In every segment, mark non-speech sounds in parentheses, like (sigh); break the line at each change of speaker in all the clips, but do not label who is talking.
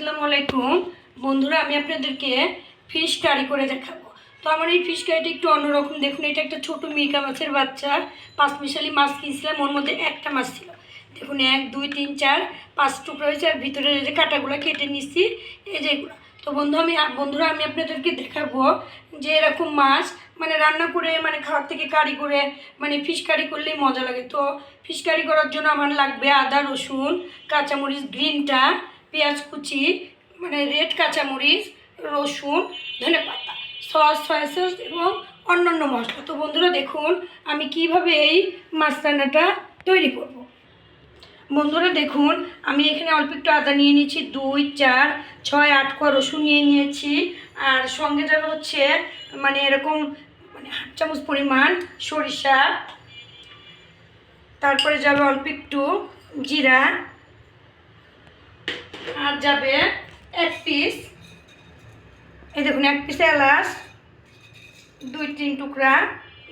আসসালামু আলাইকুম। বন্ধুরা, আমি আপনাদেরকে ফিশ কারি করে দেখাবো। তো আমার এই ফিশ কারিটা একটু অন্যরকম। দেখুন, এটা একটা ছোট মিরকা মাছের বাচ্চা। পাঁচ মিশালি মাছ কিনছিলাম, ওর মধ্যে একটা মাছ ছিল। দেখুন, এক, দুই, তিন, চার, পাঁচ টুকরো হয়েছে। আর ভিতরে যে কাটাগুলো কেটে নিচ্ছি, এই যেগুলো তো বন্ধু, আমি, বন্ধুরা, আমি আপনাদেরকে দেখাবো যে এরকম মাছ মানে রান্না করে মানে খাওয়ার থেকে কারি করে মানে ফিশ কারি করলেই মজা লাগে। তো ফিশ কারি করার জন্য আমার লাগবে আদা, রসুন, কাঁচামরিচ গ্রিনটা পেঁয়াজ কুচি মানে রেড কাঁচামরিচ, রসুন, ধনে পাতা সস সয়া সস এবং অন্যান্য মশলা। তো বন্ধুরা দেখুন, আমি কীভাবে এই মাছ রান্নাটা তৈরি করব। বন্ধুরা দেখুন, আমি এখানে অল্প একটু আদা নিয়ে নিয়েছি, দুই, চার, ছয়, আট কোয়া রসুন নিয়ে নিয়েছি। আর সঙ্গে যাবে হচ্ছে মানে এরকম মানে হাফ চামচ পরিমাণ সরিষা। তারপরে যাবে অল্প একটু জিরা। আর যাবে এক পিস এই দেখুন, এক পিস এলাচ, দুই তিন টুকরা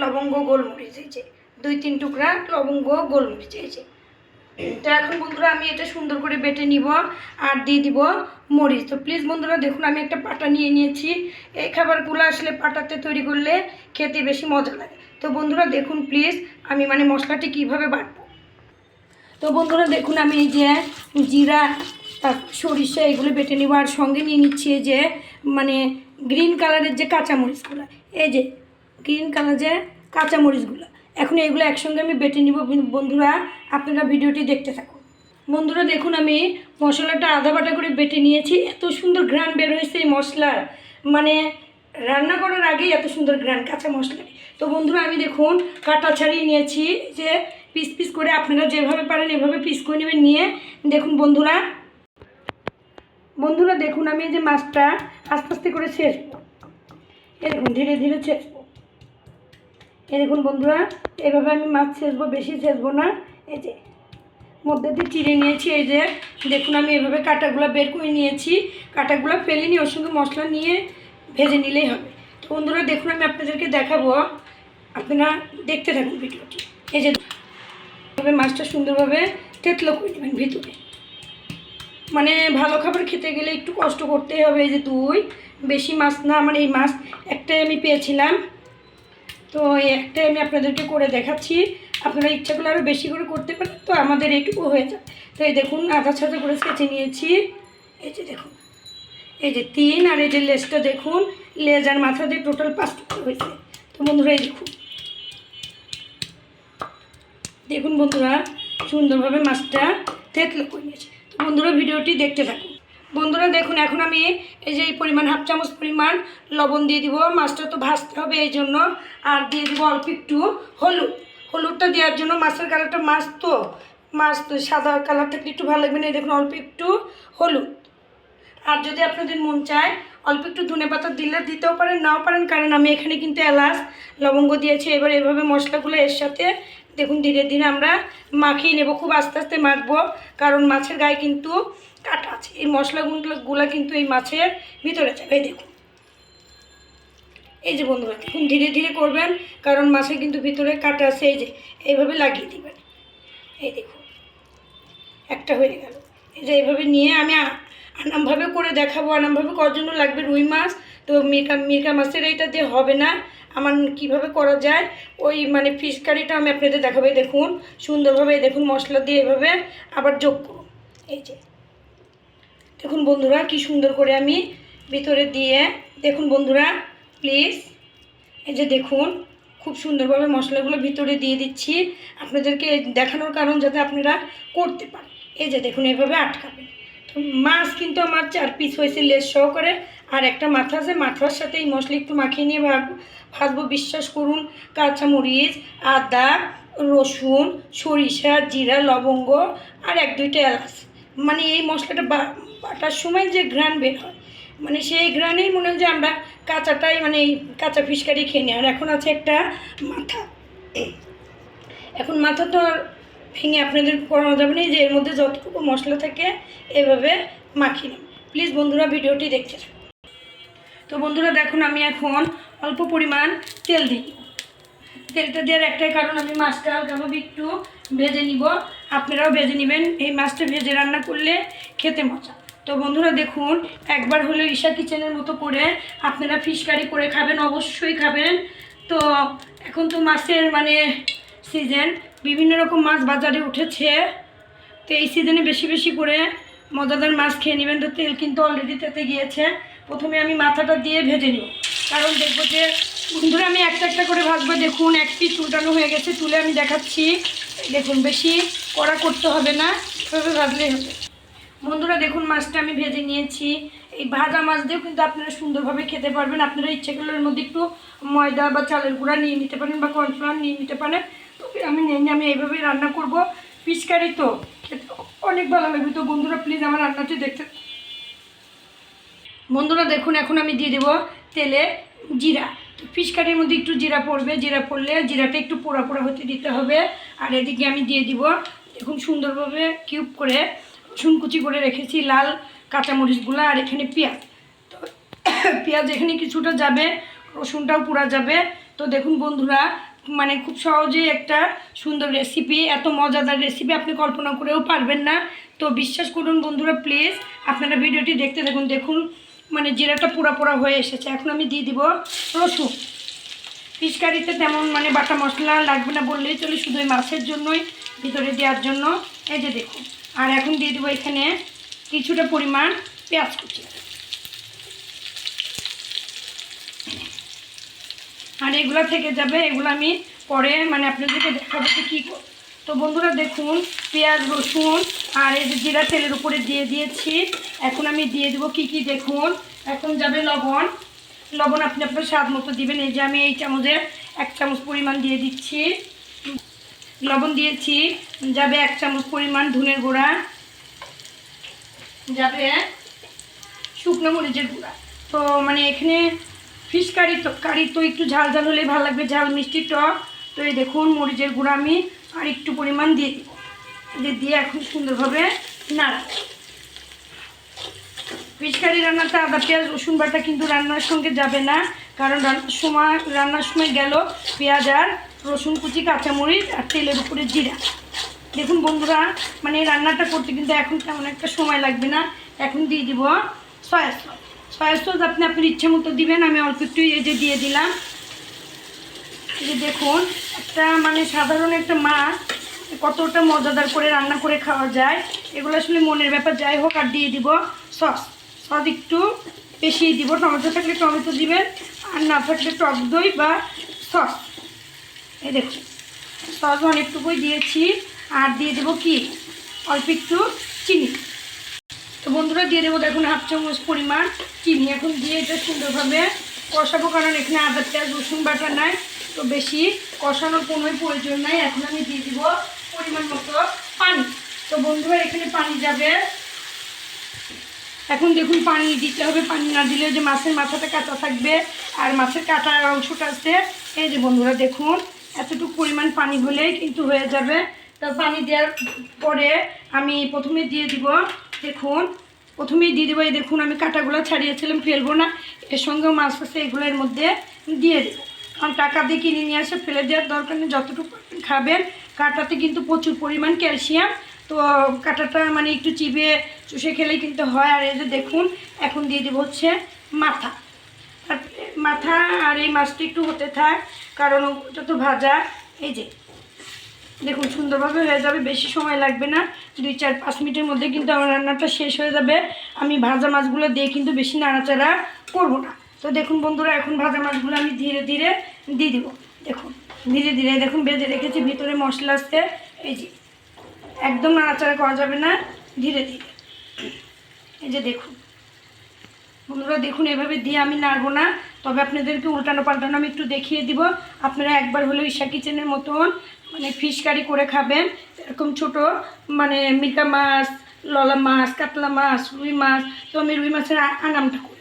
লবঙ্গ, গোলমরিচ, এই যে, দুই তিন টুকরা লবঙ্গ, গোলমরিচ, এই যে। তো এখন বন্ধুরা, আমি এটা সুন্দর করে বেটে নিব আর দিয়ে দিব মরিচ। তো প্লিজ বন্ধুরা, দেখুন, আমি একটা পাটা নিয়ে নিয়েছি। এই খাবারগুলো আসলে পাটাতে তৈরি করলে খেতে বেশি মজা লাগে। তো বন্ধুরা, দেখুন প্লিজ আমি মানে মশলাটি কীভাবে বাটবো। তো বন্ধুরা, দেখুন, আমি এই যে জিরা সরিষা এগুলো বেটে নিব। আর সঙ্গে নিয়ে নিচ্ছি যে মানে গ্রিন কালারের যে কাঁচামরিচগুলো। এই যে গ্রিন কালার যে কাঁচামরিচগুলো। এখন এগুলো একসঙ্গে আমি বেটে নিব বন্ধুরা, আপনারা ভিডিওটি দেখতে থাকুন। বন্ধুরা, দেখুন আমি মশলাটা আধা বাটা করে বেটে নিয়েছি। এত সুন্দর ঘ্রাণ বের হয়েছে এই মশলার। মানে রান্না করার আগেই এত সুন্দর ঘ্রাণ কাঁচা মশলা। তো বন্ধুরা, আমি দেখুন কাটা ছাড়িয়ে নিয়েছি যে পিস পিস করে। আপনারা যেভাবে পারেন এভাবে পিস করে নেবেন নিয়ে। দেখুন বন্ধুরা বন্ধুরা দেখুন আমি এই যে মাছটা আস্তে আস্তে করে ছেঁচবো এই দেখুন, ধীরে ধীরে ছেঁচবো এই দেখুন বন্ধুরা, এভাবে আমি মাছ ছেঁচবো, বেশি ছেঁচবো না। এই যে, মধ্যে দিয়ে চিড়ে নিয়েছি, এই যে, দেখুন আমি এভাবে কাটাগুলো বের করে নিয়েছি। কাটাগুলো ফেলে নিয়ে ওর সঙ্গে মশলা নিয়ে ভেজে নিলেই হবে। তো বন্ধুরা, দেখুন আমি আপনাদেরকে দেখাবো। আপনারা দেখতে থাকুন ভিডিওটি। এই যে, এভাবে মাছটা সুন্দরভাবে তেতলো করে নেবেন ভিতরে। মানে ভালো খাবার খেতে গেলে একটু কষ্ট করতেই হবে এই যে দুই। বেশি মাছ না আমার এই মাছ একটাই আমি পেয়েছিলাম। তো এই একটাই আমি আপনাদেরকে করে দেখাচ্ছি। আপনারা ইচ্ছা করলে আরও বেশি করে করতে পারেন। তো আমাদের এইটুকু হয়ে যায় তো এই দেখুন আধা ছাদা করে কেচে নিয়েছি। এই যে দেখুন, এই যে তিন আর এই যে লেজটা দেখুন, লেজ আর মাথা দিয়ে টোটাল পাঁচ টুকরো হয়েছে। তো বন্ধুরা, এই দেখুন। দেখুন বন্ধুরা, সুন্দরভাবে মাছটা তেতলো করে নিয়েছে। বন্ধুরা, ভিডিওটি দেখতে থাকুন। বন্ধুরা, দেখুন, এখন আমি এই যে এই পরিমাণ, হাফ চামচ পরিমাণ লবণ দিয়ে দিব। মাছটা তো ভাজতে হবে এই জন্য। আর দিয়ে দিব অল্প একটু হলুদ। হলুদটা দেওয়ার জন্য মাছের কালারটা মাছ তো। মাছ তো সাদা কালার থাকলে একটু ভালো লাগবে না। দেখুন, অল্প একটু হলুদ। আর যদি আপনাদের মন চায়, অল্প একটু ধনে পাতা দিলে দিতেও পারেন, নাও পারেন। কারণ আমি এখানে কিন্তু এলাচ, লবঙ্গ দিয়েছি। এবার এভাবে মশলাগুলো এর সাথে দেখুন ধীরে ধীরে আমরা মাখিয়ে নেব, খুব আস্তে আস্তে মাখবো, কারণ মাছের গায়ে কিন্তু কাটা আছে। এই মশলাগুলো গুলা কিন্তু এই মাছের ভিতরে যাবে দেখুন। এই যে বন্ধুরা, দেখুন, ধীরে ধীরে করবেন, কারণ মাছের কিন্তু ভিতরে কাটা আছে। এই যে, এইভাবে লাগিয়ে দেবেন। এই দেখুন, একটা হয়ে গেল। এই যে, এইভাবে নিয়ে আমি আনামভাবে করে দেখাবো। আনামভাবে করার জন্য লাগবে রুই মাছ। তো মিরকা মিরকা মাছের এইটা দিয়ে হবে না। আমার কীভাবে করা যায়, ওই মানে ফিশ কারিটা আমি আপনাদের দেখাবে দেখুন, সুন্দরভাবে দেখুন মশলা দিয়ে এভাবে আবার যোগ করুন। এই যে, দেখুন বন্ধুরা কি সুন্দর করে আমি ভিতরে দিয়ে, দেখুন বন্ধুরা প্লিজ এই যে দেখুন, খুব সুন্দরভাবে মশলাগুলো ভিতরে দিয়ে দিচ্ছি, আপনাদেরকে দেখানোর কারণ যাতে আপনারা করতে পারেন। এই যে দেখুন, এভাবে আটকাবেন। মাছ কিন্তু আমার চার পিস হয়েছে লেস সহকারে, আর একটা মাথা আছে, মাথার সাথে এই মশলা একটু মাখিয়ে নিয়ে ভাজবো বিশ্বাস করুন, কাঁচামরিচ, আদা, রসুন, সরিষা, জিরা, লবঙ্গ আর এক দুইটা এলাচ। মানে এই মশলাটা বাটার সময় যে ঘ্রাণ বের হয় মানে সেই ঘ্রাণেই মনে হয় যে আমরা কাঁচাটাই মানে এই কাঁচা ফিসকারি খেয়ে নিই। আর এখন আছে একটা মাথা। এখন মাথা তো আর ভেঙে আপনাদের করানো যাবে না যে এর মধ্যে যতটুকু মশলা থাকে এভাবে মাখিয়ে নেব প্লিজ বন্ধুরা, ভিডিওটি দেখতে তো বন্ধুরা, দেখুন, আমি এখন অল্প পরিমাণ তেল দিই। তেলটা দেওয়ার একটাই কারণ, আমি মাছটা হালকাভাবে একটু ভেজে নিব। আপনারাও ভেজে নেবেন। এই মাছটা ভেজে রান্না করলে খেতে মজা। তো বন্ধুরা, দেখুন, একবার হলে ঈশা কিচেনের মতো করে আপনারা ফিশ কারি করে খাবেন, অবশ্যই খাবেন। তো এখন তো মাছের মানে সিজন বিভিন্ন রকম মাছ বাজারে উঠেছে। তো এই সিজনে বেশি বেশি করে মজাদার মাছ খেয়ে নেবেন। তো তেল কিন্তু অলরেডি তেতে গিয়েছে। প্রথমে আমি মাথাটা দিয়ে ভেজে নিব। কারণ দেখব যে বন্ধুরা, আমি একটা একটা করে ভাজবো। দেখুন এক পিস উল্টানো হয়ে গেছে, তুলে আমি দেখাচ্ছি। দেখুন, বেশি কড়া করতে হবে না, এভাবে ভাজলেই হবে। বন্ধুরা, দেখুন, মাছটা আমি ভেজে নিয়েছি। এই ভাজা মাছ দিয়েও কিন্তু আপনারা সুন্দরভাবে খেতে পারবেন। আপনারা ইচ্ছে করলে এর মধ্যে একটু ময়দা বা চালের গুঁড়া নিয়ে নিতে পারেন বা কর্নফ্লাওয়ার নিয়ে নিতে পারেন। তবে আমি নিয়ে আমি এইভাবেই রান্না করব। পিচকারি তো, খেতে অনেক ভালো লাগবে। তো বন্ধুরা প্লিজ আমার রান্নাটি দেখতে বন্ধুরা, দেখুন, এখন আমি দিয়ে দেবো তেলে জিরা। ফিশ কারির মধ্যে একটু জিরা পড়বে, জিরা পড়লে জিরাটা একটু পোড়া পোড়া হতে দিতে হবে। আর এদিকে আমি দিয়ে দিব দেখুন সুন্দরভাবে কিউব করে রসুন কুচি করে রেখেছি লাল কাঁচামরিচগুলো আর এখানে পেঁয়াজ। তো (coughs) পেঁয়াজ এখানে কিছুটা যাবে, রসুনটাও পোড়া যাবে। তো দেখুন বন্ধুরা মানে খুব সহজেই একটা সুন্দর রেসিপি এত মজাদার রেসিপি আপনি কল্পনা করেও পারবেন না। তো বিশ্বাস করুন বন্ধুরা প্লিজ আপনারা ভিডিওটি দেখতে দেখুন দেখুন মানে জিরাটা পোড়া পোড়া হয়ে এসেছে। এখন আমি দিয়ে দিব রসুন। পিচকারিতে তেমন মানে বাটা মশলা লাগবে না বললেই চলে, শুধু ওই মাছের জন্যই, ভিতরে দেওয়ার জন্য। এই যে দেখুন। আর এখন দিয়ে দেবো এখানে কিছুটা পরিমাণ পেঁয়াজ কুচি। আর এগুলো থেকে যাবে, এগুলো আমি পরে মানে আপনাদেরকে দেখাবো কী করব। তো বন্ধুরা দেখুন, পেঁয়াজ, রসুন আর এই যে জিরা তেলের উপরে দিয়ে দিয়েছি। এখন আমি দিয়ে দেবো কি কি দেখুন। এখন যাবে লবণ। লবণ আপনি আপনার স্বাদ মতো দিবেন। এই যে আমি এই চামচের এক চামচ পরিমাণ দিয়ে দিচ্ছি। লবণ দিয়েছি। যাবে এক চামচ পরিমাণ ধনের গুঁড়া। যাবে শুকনো মরিচের গুঁড়া। তো মানে এখানে ফিশ কারি তো কারি তো একটু ঝাল ঝাল হলে ভালো লাগবে, ঝাল মিষ্টি টক। তো এই দেখুন, মরিচের গুঁড়া আমি আর একটু পরিমাণ দিয়ে দিব। যে দিয়ে এখন সুন্দরভাবে নাড়া। ফিশ কারি রান্নাতে আদা, পেঁয়াজ, রসুন বাটা কিন্তু রান্নার সঙ্গে যাবে না, কারণ রান্নার সময় রান্নার সময় গেল পেঁয়াজ আর রসুন কুচি, কাঁচামরিচ আর তেলের উপরে জিরা। দেখুন বন্ধুরা মানে রান্নাটা করতে কিন্তু এখন তেমন একটা সময় লাগবে না। এখন দিয়ে দিব সয়া সস। সয়া সস আপনি আপনার ইচ্ছে মতো দিবেন, আমি অল্প একটু এই যে দিয়ে দিলাম। যে দেখুন, একটা মানে সাধারণ একটা মাছ, কতটা মজাদার করে রান্না করে খাওয়া যায়। এগুলো আসলে মনের ব্যাপার, যাই হোক, আর দিয়ে দিব সস। সস একটু বেশি দিব, টমেটো থাকলে টমেটো দিবেন, আর না থাকলে টক দই বা সস। এই দেখুন, সস অনেকটুকুই দিয়েছি, আর দিয়ে দেবো কি? অল্প একটু চিনি। তো বন্ধুরা, দিয়ে দেবো দেখুন হাফ চামচ পরিমাণ চিনি। এখন দিয়ে এটা সুন্দরভাবে কষাবো, কারণ এখানে আদা, পেঁয়াজ, রসুন বাটা নাই। তো বেশি কষানোর কোনোই প্রয়োজন নাই। এখন আমি দিয়ে দিব পরিমাণ মতো পানি। তো বন্ধুরা, এখানে পানি যাবে। এখন দেখুন, পানি দিতে হবে। পানি না দিলে যে মাছের মাথাটা কাঁচা থাকবে। আর মাছের কাটা অংশটা আছে। এই যে বন্ধুরা, দেখুন, এতটুকু পরিমাণ পানি হলেই কিন্তু হয়ে যাবে। তো পানি দেওয়ার পরে আমি প্রথমে দিয়ে দিব, দেখুন, প্রথমেই দিয়ে দেবো। এই দেখুন, আমি কাটাগুলো ছাড়িয়েছিলাম, ফেলব না। এর সঙ্গেও মাছ আছে, এগুলো এর মধ্যে দিয়ে দেবো। কারণ টাকা দিয়ে কিনে নিয়ে আসে, ফেলে দেওয়ার দরকার নেই, যতটুকু খাবেন, কাটাতে কিন্তু প্রচুর পরিমাণ ক্যালসিয়াম। তো কাটাটা মানে একটু চিবিয়ে চুষে খেলে কিন্তু হয়। আর এই যে দেখুন, এখন দিয়ে দেবো হচ্ছে মাথা। মাথা আর এই মাছটা একটু হতে থাক, কারণ ওটা তো ভাজা, এই যে দেখুন সুন্দরভাবে হয়ে যাবে, বেশি সময় লাগবে না। দুই, চার, পাঁচ মিনিটের মধ্যে কিন্তু আমার রান্নাটা শেষ হয়ে যাবে। আমি ভাজা মাছগুলো দিয়ে কিন্তু বেশি নাড়াচাড়া করব না। তো দেখুন বন্ধুরা, এখন ভাজা মাছগুলো আমি ধীরে ধীরে দিয়ে দিব। দেখুন, ধীরে ধীরে, দেখুন, বেজে রেখেছি, ভিতরে মশলা আসতে এই যে, একদম নাড়াচাড়া করা যাবে না, ধীরে ধীরে। এই যে দেখুন। বন্ধুরা, দেখুন, এভাবে দিয়ে আমি নাড়বো না। তবে আপনাদেরকে উল্টানো পাল্টানো আমি একটু দেখিয়ে দিব। আপনারা একবার হলেও ঈশা কিচেনের মতন মানে ফিশ কারি করে খাবেন। এরকম ছোট মানে মিকা মাছ, ললা মাছ, কাতলা মাছ, রুই মাছ। তো আমি রুই মাছের আনামটা করে।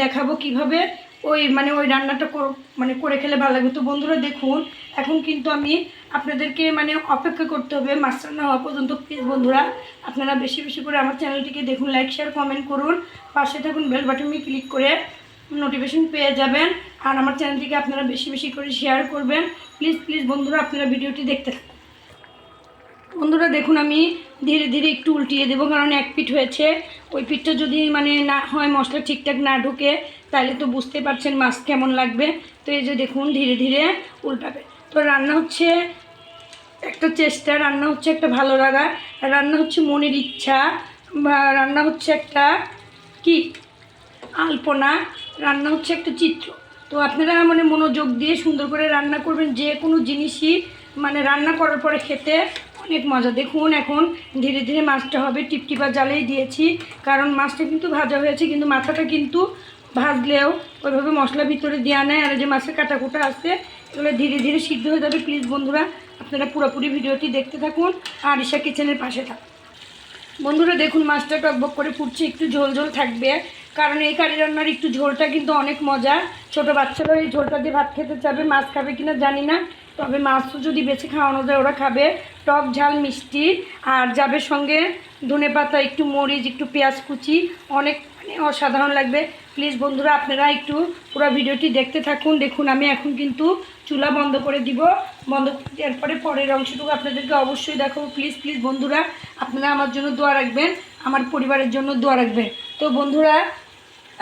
দেখাবো কীভাবে। ওই মানে ওই রান্নাটা মানে করে খেলে ভালো লাগবে। তো বন্ধুরা দেখুন, এখন কিন্তু আমি আপনাদেরকে মানে অপেক্ষা করতে হবে মাছ রান্না হওয়া পর্যন্ত। প্লিজ বন্ধুরা, আপনারা বেশি বেশি করে আমার চ্যানেলটিকে দেখুন লাইক শেয়ার কমেন্ট করুন। পাশে থাকুন বেল বাটনে ক্লিক করে নোটিফিকেশন পেয়ে যাবেন। আর আমার চ্যানেলটিকে আপনারা বেশি বেশি করে শেয়ার করবেন। প্লিজ প্লিজ বন্ধুরা, আপনারা ভিডিওটি দেখতে থাকুন। বন্ধুরা দেখুন, আমি ধীরে ধীরে একটু উল্টিয়ে দেবো, কারণ এক পিঠ হয়েছে। ওই পিঠটা যদি মানে না হয়, মশলা ঠিকঠাক না ঢুকে, তাহলে তো বুঝতে পারছেন মাছ কেমন লাগবে। তো এই যে দেখুন, ধীরে ধীরে উল্টাবে। তো রান্না হচ্ছে একটা চেষ্টা, রান্না হচ্ছে একটা ভালো লাগা রান্না হচ্ছে মনের ইচ্ছা, বা রান্না হচ্ছে একটা কি? আলপনা, রান্না হচ্ছে একটা চিত্র। তো আপনারা মানে মনোযোগ দিয়ে সুন্দর করে রান্না করবেন, যে কোনো জিনিসই মানে রান্না করার পরে খেতে অনেক মজা। দেখুন এখন ধীরে ধীরে মাছটা হবে টিপটিপা জালেই দিয়েছি। কারণ মাছটা কিন্তু ভাজা হয়েছে, কিন্তু মাথাটা কিন্তু ভাজলেও ওইভাবে মশলা ভিতরে দেওয়া নেয় আর যে মাছের কাটা কুটা আছে, এগুলো ধীরে ধীরে সিদ্ধ হয়ে যাবে। প্লিজ বন্ধুরা, আপনারা পুরোপুরি ভিডিওটি দেখতে থাকুন। আর ঈশা কিচেনের পাশে থাকুন। বন্ধুরা, দেখুন মাছটা টকবক করে ফুটছে, একটু ঝোল ঝোল থাকবে। কারণ এই কারি রান্নার একটু ঝোলটা কিন্তু অনেক মজা। ছোট বাচ্চারা এই ঝোলটা দিয়ে ভাত খেতে চাবে, মাছ খাবে কিনা জানি না। তবে মাছও যদি বেছে খাওয়ানো যায়, ওরা খাবে। টক ঝাল, মিষ্টি, আর যাবে সঙ্গে ধনে পাতা, একটু মরিচ, একটু পেঁয়াজ কুচি, অনেক মানে অসাধারণ লাগবে। প্লিজ বন্ধুরা, আপনারা একটু পুরো ভিডিওটি দেখতে থাকুন। দেখুন, আমি এখন কিন্তু চুলা বন্ধ করে দিব। বন্ধ করে দেওয়ার পরে পরের অংশটুকু আপনাদেরকে অবশ্যই দেখাবো। প্লিজ প্লিজ বন্ধুরা, আপনারা আমার জন্য দোয়া রাখবেন, আমার পরিবারের জন্য দোয়া রাখবেন। তো বন্ধুরা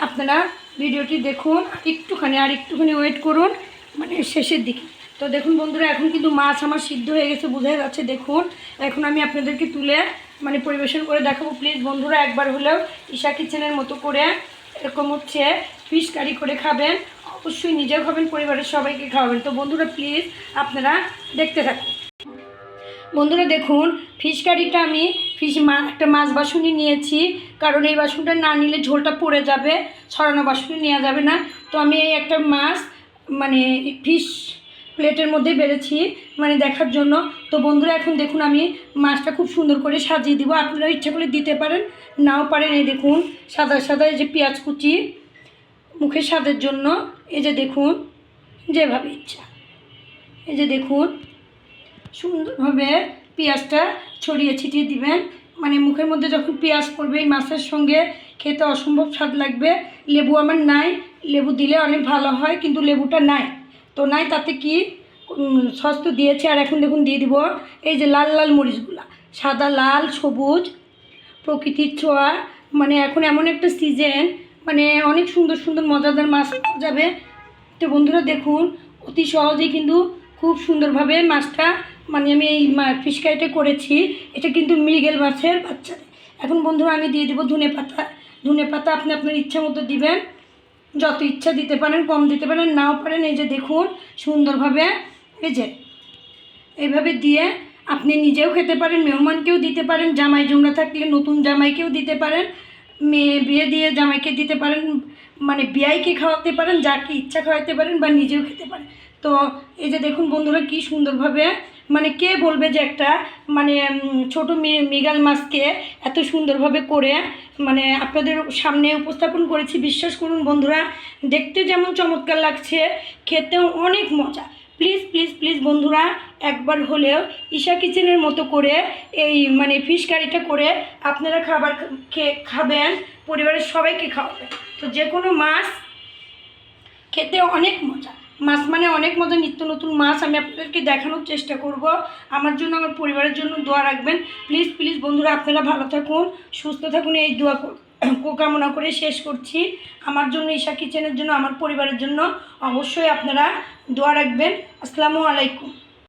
আপনারা ভিডিওটি দেখুন, একটুখানি আর একটুখানি ওয়েট করুন মানে শেষের দিকে। তো দেখুন বন্ধুরা, এখন কিন্তু মাছ আমার সিদ্ধ হয়ে গেছে বোঝা যাচ্ছে, দেখুন। এখন আমি আপনাদেরকে তুলে মানে পরিবেশন করে দেখাবো। প্লিজ বন্ধুরা, একবার হলেও ঈশা কিচেনের মতো করে এরকম হচ্ছে ফিশ কারি করে খাবেন। অবশ্যই নিজেও খাবেন, পরিবারের সবাইকে খাওয়াবেন। তো বন্ধুরা প্লিজ আপনারা দেখতে থাকুন। বন্ধুরা, দেখুন ফিশ কারিটা আমি ফিশ মা, একটা মাছ বাসুনি নিয়েছি, কারণ এই বাসনটা না নিলে ঝোলটা পড়ে যাবে, ছড়ানো বাসুনি নেওয়া যাবে না। তো আমি এই একটা মাছ মানে ফিশ প্লেটের মধ্যে বেড়েছি মানে দেখার জন্য। তো বন্ধুরা, এখন দেখুন আমি মাছটা খুব সুন্দর করে সাজিয়ে দিব। আপনারা ইচ্ছা করে দিতে পারেন, নাও পারেন। এই দেখুন, সাদা সাদা এই যে পেঁয়াজ কুচি, মুখের স্বাদের জন্য। এই যে দেখুন, যেভাবে ইচ্ছা। এই যে দেখুন, সুন্দরভাবে পেঁয়াজটা ছড়িয়ে ছিটিয়ে দিবেন। মানে মুখের মধ্যে যখন পেঁয়াজ পড়বে, এই মাছের সঙ্গে খেতে অসম্ভব স্বাদ লাগবে। লেবু আমার নাই, লেবু দিলে অনেক ভালো হয়, কিন্তু লেবুটা নাই। তো নাই, তাতে কি সস তো দিয়েছে, আর এখন দেখুন দিয়ে দিব এই যে লাল লাল মরিচগুলা। সাদা, লাল, সবুজ, প্রকৃতির ছোঁয়া। মানে এখন এমন একটা সিজন মানে অনেক সুন্দর সুন্দর মজাদার মাছ পাওয়া যাবে। তো বন্ধুরা দেখুন, অতি সহজেই কিন্তু খুব সুন্দরভাবে মাছটা মানে আমি এই ফিশ করেছি। এটা কিন্তু মৃগেল মাছের বাচ্চা। এখন বন্ধুরা আমি দিয়ে দেবো ধনে পাতা। ধনে পাতা আপনি আপনার ইচ্ছা মতো দিবেন। যত ইচ্ছা দিতে পারেন, কম দিতে পারেন, নাও পারেন, এই যে দেখুন, সুন্দরভাবে, এই যে। এইভাবে দিয়ে আপনি নিজেও খেতে পারেন, মেহমানকেও দিতে পারেন, জামাই জমরা থাকলে নতুন জামাইকেও দিতে পারেন। মেয়ে বিয়ে দিয়ে জামাইকে দিতে পারেন মানে বিয়াইকে খাওয়াতে পারেন, যাকে ইচ্ছা খাওয়াতে পারেন বা নিজেও খেতে পারেন। তো এই যে দেখুন বন্ধুরা কি সুন্দরভাবে মানে কে বলবে যে একটা মানে ছোট মৃগাল মাছকে এত সুন্দরভাবে করে মানে আপনাদের সামনে উপস্থাপন করেছি। বিশ্বাস করুন বন্ধুরা, দেখতে যেমন চমৎকার লাগছে, খেতেও অনেক মজা। প্লিজ প্লিজ প্লিজ বন্ধুরা, একবার হলেও ঈশা কিচেনের মতো করে এই মানে ফিশ কারিটা করে আপনারা খাবার খেয়ে খাবেন, পরিবারের সবাইকে খাওয়াবেন। তো যে কোনো মাছ খেতে অনেক মজা। মাছ মানে অনেক মজা, নিত্য নতুন মাছ আমি আপনাদেরকে দেখানোর চেষ্টা করব। আমার জন্য, আমার পরিবারের জন্য দোয়া রাখবেন। প্লিজ প্লিজ বন্ধুরা, আপনারা ভালো থাকুন, সুস্থ থাকুন, এই দোয়া কর- কামনা করে শেষ করছি। আমার জন্য, ঈশা কিচেনের জন্য, আমার পরিবারের জন্য অবশ্যই আপনারা দোয়া রাখবেন। আসসালামু আলাইকুম।